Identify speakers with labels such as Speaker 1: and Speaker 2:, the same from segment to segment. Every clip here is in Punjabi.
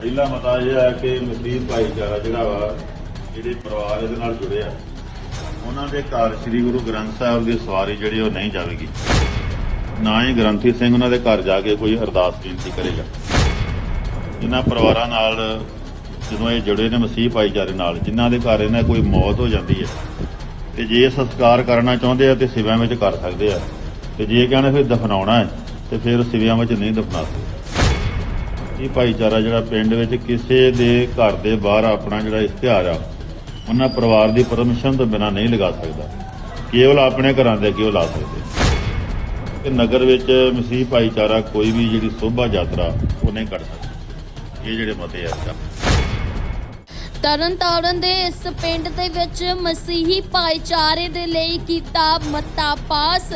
Speaker 1: ਪਹਿਲਾ ਮਤਾ ਇਹ ਹੈ ਕਿ ਮਸੀਹ ਭਾਈਚਾਰਾ ਜਿਹੜਾ ਵਾ, ਜਿਹੜੇ ਪਰਿਵਾਰ ਇਹਦੇ ਨਾਲ ਜੁੜੇ ਆ, ਉਹਨਾਂ ਦੇ ਘਰ ਸ੍ਰੀ ਗੁਰੂ ਗ੍ਰੰਥ ਸਾਹਿਬ ਦੀ ਸਵਾਰੀ ਜਿਹੜੀ ਉਹ ਨਹੀਂ ਜਾਵੇਗੀ। ਨਾ ਹੀ ਗ੍ਰੰਥੀ ਸਿੰਘ ਉਹਨਾਂ ਦੇ ਘਰ ਜਾ ਕੇ ਕੋਈ ਅਰਦਾਸ ਬੇਨਤੀ ਕਰੇਗਾ। ਇਹਨਾਂ ਪਰਿਵਾਰਾਂ ਨਾਲ ਜਦੋਂ ਇਹ ਜੁੜੇ ਨੇ ਮਸੀਹ ਭਾਈਚਾਰੇ ਨਾਲ, ਜਿਨ੍ਹਾਂ ਦੇ ਘਰ ਇਹਨਾਂ ਕੋਈ ਮੌਤ ਹੋ ਜਾਂਦੀ ਹੈ, ਤੇ ਜੇ ਇਹ ਸੰਸਕਾਰ ਕਰਨਾ ਚਾਹੁੰਦੇ ਆ ਤੇ ਸਿਵਿਆਂ ਵਿੱਚ ਕਰ ਸਕਦੇ ਆ। ਤੇ ਜੇ ਕਹਿੰਦੇ ਫਿਰ ਦਫਨਾਉਣਾ ਹੈ, ਤੇ ਫਿਰ ਸਿਵਿਆਂ ਵਿੱਚ ਨਹੀਂ ਦਫਨਾ ਸਕਦੇ। ਇਹ ਭਾਈਚਾਰਾ ਜਿਹੜਾ ਪਿੰਡ ਵਿੱਚ ਕਿਸੇ ਦੇ ਘਰ ਦੇ ਬਾਹਰ ਆਪਣਾ ਜਿਹੜਾ ਇਸ਼ਤਿਹਾਰ ਆ, ਉਹਨਾਂ ਪਰਿਵਾਰ ਦੀ ਪਰਮਿਸ਼ਨ ਤੋਂ ਬਿਨਾਂ ਨਹੀਂ ਲਗਾ ਸਕਦਾ। ਕੇਵਲ ਆਪਣੇ ਘਰਾਂ ਦੇ ਅੱਗੇ ਲਾ ਸਕਦੇ। ਕਿ ਨਗਰ ਵਿੱਚ ਮਸੀਹ ਭਾਈਚਾਰਾ ਕੋਈ ਵੀ ਜਿਹੜੀ ਸੋਭਾ ਯਾਤਰਾ, ਉਹ ਨਹੀਂ ਕਰ ਸਕਦਾ। ਇਹ ਜਿਹੜੇ ਮਤੇ ਆ ਇਸ
Speaker 2: ਤਰਨਤਾਰਨ ਦੇ ਇਸ ਪਿੰਡ ਦੇ ਵਿੱਚ ਮਸੀਹੀ ਭਾਈਚਾਰੇ ਦੇ ਲਈ ਕੀਤਾ ਮਤਾ ਪਾਸ।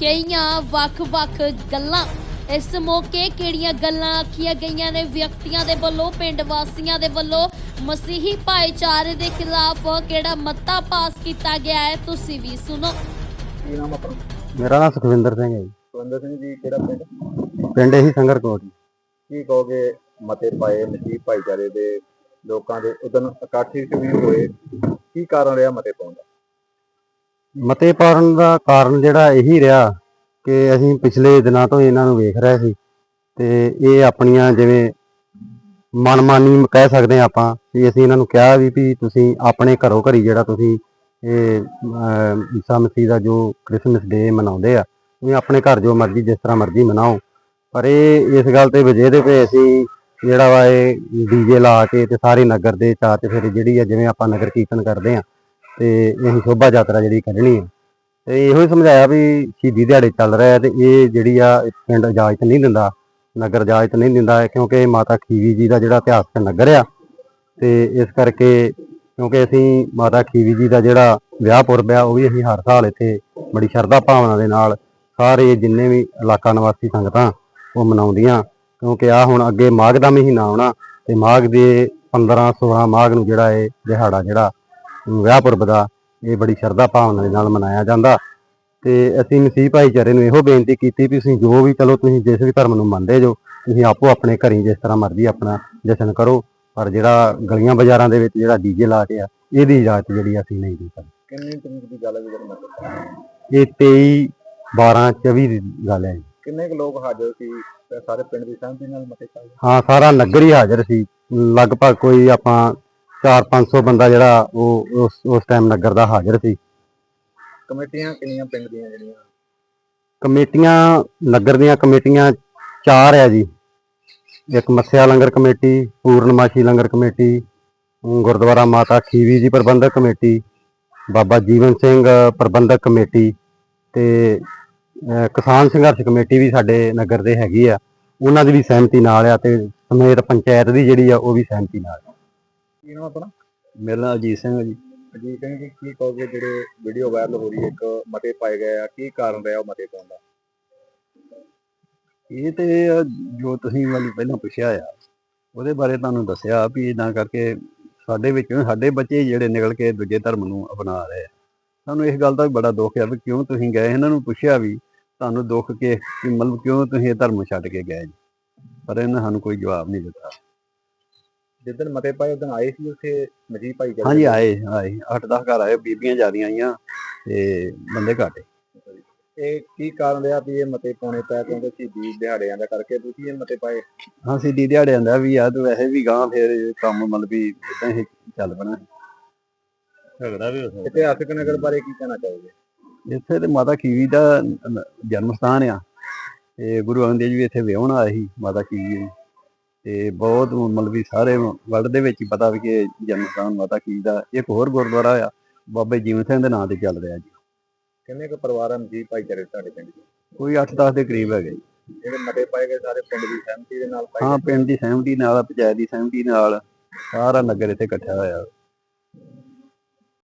Speaker 2: ਕਈਆਂ ਵੱਖ-ਵੱਖ ਗੱਲਾਂ। ਇਸ ਮੌਕੇ ਕਿਹੜੀਆਂ ਗੱਲਾਂ ਆਖੀਆਂ ਗਈਆਂ ਨੇ? ਵਿਅਕਤੀਆਂ ਦੇ ਵੱਲੋਂ ਪਿੰਡ ਵਾਸੀਆਂ ਦੇ ਵੱਲੋਂ ਮਸੀਹੀ ਭਾਈਚਾਰੇ ਦੇ ਖਿਲਾਫ ਕਿਹੜਾ ਮਤਾ ਪਾਸ ਕੀਤਾ ਗਿਆ ਹੈ? ਤੁਸੀਂ ਵੀ ਸੁਣੋ।
Speaker 3: ਕੀ ਨਾਮ ਆਪਣਾ?
Speaker 4: ਮੇਰਾ ਨਾਮ ਸੁਖਵਿੰਦਰ ਸਿੰਘ ਹੈ ਜੀ।
Speaker 3: ਸੁਰਿੰਦਰ ਸਿੰਘ ਜੀ ਕਿਹੜਾ ਪਿੰਡ?
Speaker 4: ਪਿੰਡ ਇਹੀ ਸੰਗਰਕੋਟ ਜੀ।
Speaker 3: ਕੀ ਕਹੋਗੇ ਮਤੇ ਪਾਏ ਮਸੀਹ ਭਾਈਚਾਰੇ ਦੇ ਲੋਕਾਂ ਦੇ? ਉਦੋਂ ਇਕੱਠੇ ਵੀ ਹੋਏ? ਕੀ ਕਾਰਨ ਰਿਹਾ ਮਤੇ ਪਾਉਣ ਦਾ?
Speaker 4: ਮਤੇ ਪਾਉਣ ਦਾ ਕਾਰਨ ਜਿਹੜਾ ਇਹੀ ਰਿਹਾ ਕਿ ਅਸੀਂ ਪਿਛਲੇ ਦਿਨਾਂ ਤੋਂ ਇਹਨਾਂ ਨੂੰ ਵੇਖ ਰਹੇ ਸੀ ਤੇ ਇਹ ਆਪਣੀਆਂ ਜਿਵੇਂ ਮਨਮਾਨੀ ਕਹਿ ਸਕਦੇ ਹਾਂ ਆਪਾਂ ਵੀ ਅਸੀਂ ਇਹਨਾਂ ਨੂੰ ਕਿਹਾ ਵੀ ਵੀ ਤੁਸੀਂ ਆਪਣੇ ਘਰੋਂ ਘਰੀ ਜਿਹੜਾ ਤੁਸੀਂ ਇਹ ਅਮ, ਈਸਾ ਮਸੀਹ ਦਾ ਜੋ ਕ੍ਰਿਸਮਸ ਡੇ ਮਨਾਉਂਦੇ ਆ ਤੁਸੀਂ ਆਪਣੇ ਘਰ ਜੋ ਮਰਜ਼ੀ ਜਿਸ ਤਰ੍ਹਾਂ ਮਰਜ਼ੀ ਮਨਾਓ। ਪਰ ਇਹ ਇਸ ਗੱਲ ਤੇ ਵਜੇ ਦੇ ਪਏ ਅਸੀਂ ਜਿਹੜਾ ਵਾ ਇਹ ਡੀਜੇ ਲਾ ਕੇ ਤੇ ਸਾਰੇ ਨਗਰ ਦੇ ਚਾਰ ਤੇ ਫਿਰ ਜਿਹੜੀ ਆ ਜਿਵੇਂ ਆਪਾਂ ਨਗਰ ਕੀਰਤਨ ਕਰਦੇ ਆ ਤੇ ਇਹ ਸ਼ੋਭਾ ਯਾਤਰਾ ਜਿਹੜੀ ਕੱਢਣੀ ਹੈ ਤੇ ਇਹੋ ਹੀ ਸਮਝਾਇਆ ਵੀ ਸ਼ਹੀਦੀ ਦਿਹਾੜੇ ਚੱਲ ਰਿਹਾ ਤੇ ਇਹ ਜਿਹੜੀ ਆ ਇਹ ਪਿੰਡ ਇਜਾਜ਼ਤ ਨਹੀਂ ਦਿੰਦਾ, ਨਗਰ ਇਜਾਜ਼ਤ ਨਹੀਂ ਦਿੰਦਾ ਕਿਉਂਕਿ ਮਾਤਾ ਖੀਵੀ ਜੀ ਦਾ ਜਿਹੜਾ ਇਤਿਹਾਸਕ ਨਗਰ ਆ ਤੇ ਇਸ ਕਰਕੇ ਕਿਉਂਕਿ ਅਸੀਂ ਮਾਤਾ ਖੀਵੀ ਜੀ ਦਾ ਜਿਹੜਾ ਵਿਆਹ ਪੁਰਬ ਆ, ਉਹ ਵੀ ਅਸੀਂ ਹਰ ਸਾਲ ਇੱਥੇ ਬੜੀ ਸ਼ਰਧਾ ਭਾਵਨਾ ਦੇ ਨਾਲ ਸਾਰੇ ਜਿੰਨੇ ਵੀ ਇਲਾਕਾ ਨਿਵਾਸੀ ਸੰਗਤਾਂ ਉਹ ਮਨਾਉਂਦੀਆਂ ਕਿਉਂਕਿ ਆ ਹੁਣ ਅੱਗੇ ਮਾਘ ਦਾ ਮਹੀਨਾ ਆਉਣਾ ਤੇ ਮਾਘ ਦੇ 15 16 ਮਾਘ ਨੂੰ ਜਿਹੜਾ ਇਹ ਦਿਹਾੜਾ ਜਿਹੜਾ ਵਿਆਹ ਪੁਰਬ ਦਾ, ਇਹ ਬੜੀ ਸ਼ਰਧਾ ਭਾਵਨਾ ਦੇ ਨਾਲ ਮਨਾਇਆ ਜਾਂਦਾ। ਤੇ ਅਸੀਂ ਮਸੀਹ ਭਾਈਚਾਰੇ ਨੂੰ ਇਹੋ ਬੇਨਤੀ ਕੀਤੀ ਵੀ ਤੁਸੀਂ ਜੋ ਵੀ ਚਲੋ ਤੁਸੀਂ ਜਿਸ ਵੀ ਧਰਮ ਨੂੰ ਮੰਨਦੇ ਜੋ ਤੁਸੀਂ ਆਪੋ ਆਪਣੇ ਘਰੀ ਜਿਸ ਤਰ੍ਹਾਂ ਮਰਜ਼ੀ ਆਪਣਾ ਜਸ਼ਨ ਕਰੋ ਪਰ ਜਿਹੜਾ ਗਲੀਆਂ ਬਾਜ਼ਾਰਾਂ ਦੇ ਵਿੱਚ ਜਿਹੜਾ ਡੀਜੇ ਲਾ ਕੇ ਆ ਇਹਦੀ ਇਜਾਜ਼ਤ ਜਿਹੜੀ ਅਸੀਂ ਨਹੀਂ ਦੇ ਸਕਦੇ।
Speaker 3: ਕਿੰਨੀ ਤਰੀਕ ਦੀ ਗੱਲ ਹੈ ਜਦੋਂ ਮਤੇ ਪਾਏ?
Speaker 4: ਇਹ 23 12 24 ਦੀ ਗੱਲ ਹੈ।
Speaker 3: ਕਿੰਨੇ ਕੁ ਲੋਕ ਹਾਜ਼ਰ ਸੀ? ਸਾਰੇ ਪਿੰਡ ਦੀ ਸਹਿਮਤੀ ਨਾਲ ਮਤੇ ਪਾਏ
Speaker 4: ਹਾਂ ਸਾਰਾ ਨਗਰ ਹੀ ਹਾਜ਼ਰ ਸੀ। ਲਗਭਗ ਕੋਈ ਆਪਾਂ 4-500 ਬੰਦਾ ਜਿਹੜਾ ਉਹ ਉਸ ਉਸ ਟਾਈਮ ਨਗਰ ਦਾ ਹਾਜ਼ਰ ਸੀ।
Speaker 3: ਕਮੇਟੀਆਂ ਕਿੰਨੀਆਂ ਪਿੰਡ ਦੀਆਂ ਜਿਹੜੀਆਂ?
Speaker 4: ਕਮੇਟੀਆਂ ਨਗਰ ਦੀਆਂ ਕਮੇਟੀਆਂ ਚਾਰ ਆ ਜੀ। ਇੱਕ ਮੱਸਿਆ ਲੰਗਰ ਕਮੇਟੀ ਪੂਰਨਮਾਸ਼ੀ ਲੰਗਰ ਕਮੇਟੀ ਗੁਰਦੁਆਰਾ ਮਾਤਾ ਖੀਵੀ ਜੀ ਪ੍ਰਬੰਧਕ ਕਮੇਟੀ ਬਾਬਾ ਜੀਵਨ ਸਿੰਘ ਪ੍ਰਬੰਧਕ ਕਮੇਟੀ ਤੇ ਕਿਸਾਨ ਸੰਘਰਸ਼ ਕਮੇਟੀ ਵੀ ਸਾਡੇ ਨਗਰ ਦੇ ਹੈਗੀ ਆ। ਉਹਨਾਂ ਦੀ ਵੀ ਸਹਿਮਤੀ ਨਾਲ ਆ ਤੇ ਸਮੇਤ ਪੰਚਾਇਤ ਦੀ ਜਿਹੜੀ ਆ ਉਹ ਵੀ ਸਹਿਮਤੀ ਨਾਲ ਆ।
Speaker 3: ਕੀ ਨਾਮ ਆਪਣਾ?
Speaker 4: ਮੇਰਾ ਨਾਮ ਅਜੀਤ ਸਿੰਘ ਆ ਜੀ।
Speaker 3: ਅਜੀਤ ਸਿੰਘ ਜੀ, ਕੀ ਕਹੋਗੇ ਜਿਹੜੇ ਵੀਡੀਓ ਵਾਇਰਲ ਹੋ ਰਹੀ ਹੈ, ਇੱਕ ਮਤੇ ਪਾਏ ਗਏ ਆ, ਕੀ ਕਾਰਨ ਰਿਹਾ ਉਹ ਮਤੇ ਪਾਉਣ ਦਾ?
Speaker 4: ਇਹ ਤੇ ਜੋ ਤੁਸੀਂ ਮੈਨੂੰ ਪਹਿਲਾਂ ਪੁੱਛਿਆ ਆ, ਉਹਦੇ ਬਾਰੇ ਤੁਹਾਨੂੰ ਦੱਸਿਆ ਵੀ ਇਦਾਂ ਕਰਕੇ ਸਾਡੇ ਵਿੱਚੋਂ ਸਾਡੇ ਬੱਚੇ ਜਿਹੜੇ ਨਿਕਲ ਕੇ ਦੂਜੇ ਧਰਮ ਨੂੰ ਅਪਣਾ ਰਹੇ ਆ। ਸਾਨੂੰ ਇਸ ਗੱਲ ਦਾ ਵੀ ਬੜਾ ਦੁੱਖ ਆ ਵੀ ਕਿਉਂ ਤੁਸੀਂ ਗਏ, ਇਹਨਾਂ ਨੂੰ ਪੁੱਛਿਆ ਵੀ ਤੁਹਾਨੂੰ ਦੁੱਖ ਕੇ ਕਿ ਮਤਲਬ ਕਿਉਂ ਤੁਸੀਂ ਇਹ ਧਰਮ ਛੱਡ ਕੇ ਗਏ ਪਰ ਇਹਨਾਂ ਸਾਨੂੰ ਕੋਈ ਜਵਾਬ ਨਹੀਂ ਦਿੱਤਾ।
Speaker 3: ਜਿੱਦਣ ਮਤੇ ਪਾਏ ਉਦੋਂ ਆਏ ਸੀ ਉੱਥੇ ਮਸੀਹ ਭਾਈਚਾਰੇ
Speaker 4: ਹਾਂਜੀ
Speaker 3: ਦੇ?
Speaker 4: ਆਏ ਆਏ। 8-10 ਘਰ ਆਏ ਬੀਬੀਆਂ ਜਿਆਦੀਆਂ ਆਈਆਂ ਤੇ ਬੰਦੇ ਘਾਟੇ
Speaker 3: ਇਹ ਕੀ ਕਾਰਨ ਰਿਹਾ ਵੀ ਇਹ ਮਤੇ ਪਾਉਣੇ ਪਏ? ਕਿਉਂਕਿ ਸ਼ਹੀਦੀ ਦਿਹਾੜਿਆਂ ਦਾ ਕਰਕੇ ਤੁਸੀਂ ਇਹ ਮਤੇ ਪਾਏ।
Speaker 4: ਹਾਂ ਸਿੱਧੀ ਦਿਹਾੜਿਆਂ ਦਾ ਵੀ ਆ ਤੇ ਵੈਸੇ ਵੀ ਗਾਂ ਫਿਰ ਕੰਮ ਮਤਲਬ ਵੀ ਇਦਾਂ ਹੀ ਚੱਲ ਪਣਾ।
Speaker 1: ਝਗੜਾ ਵੀ ਹੋ ਸਕਦਾ।
Speaker 3: ਇਤਿਹਾਸਕ ਨਗਰ ਬਾਰੇ ਕੀ ਕਹਿਣਾ ਚਾਹੋਗੇ?
Speaker 4: ਇੱਥੇ ਤੇ ਮਾਤਾ ਖੀਵੀ ਦਾ ਜਨਮ ਸਥਾਨ ਆ। ਤੇ ਗੁਰੂ ਅੰਗਦ ਦੇਵ ਜੀ ਵੀ ਇੱਥੇ ਵਿਆਹਣ ਆਏ ਸੀ ਮਾਤਾ ਜੀ। ਤੇ ਬਹੁਤ ਮਤਲਬ ਵੀ ਸਾਰੇ ਵਰਲਡ ਦੇ ਵਿੱਚ ਹੀ ਪਤਾ ਵੀ ਕਿ ਜਨਮ ਸਥਾਨ ਮਾਤਾ ਖੀਵੀ ਦਾ ਇੱਕ ਹੋਰ ਗੁਰਦੁਆਰਾ ਆ ਬਾਬੇ ਜੀਵਨ ਸਿੰਘ ਦੇ ਨਾਂ ਤੇ ਚੱਲ ਰਿਹਾ ਜੀ।
Speaker 3: ਕਿੰਨੇ ਕੁ ਪਰਿਵਾਰ ਹਨ ਮਸੀਹ ਭਾਈਚਾਰੇ ਤੁਹਾਡੇ ਪਿੰਡ ਦੇ?
Speaker 4: ਕੋਈ 8-10 ਦੇ ਕਰੀਬ ਹੈਗੇ ਜੀ।
Speaker 3: ਜਿਹੜੇ ਮਤੇ ਪਾਏ ਗਏ ਸਾਰੇ ਪਿੰਡ ਦੀ ਸਹਿਮਤੀ ਦੇ ਨਾਲ ਪਾਏ
Speaker 4: ਹਾਂ ਪਿੰਡ ਦੀ ਸਹਿਮਤੀ ਨਾਲ ਪੰਚਾਇਤ ਦੀ ਸਹਿਮਤੀ ਨਾਲ ਸਾਰਾ ਨਗਰ ਇੱਥੇ ਇਕੱਠਾ ਹੋਇਆ।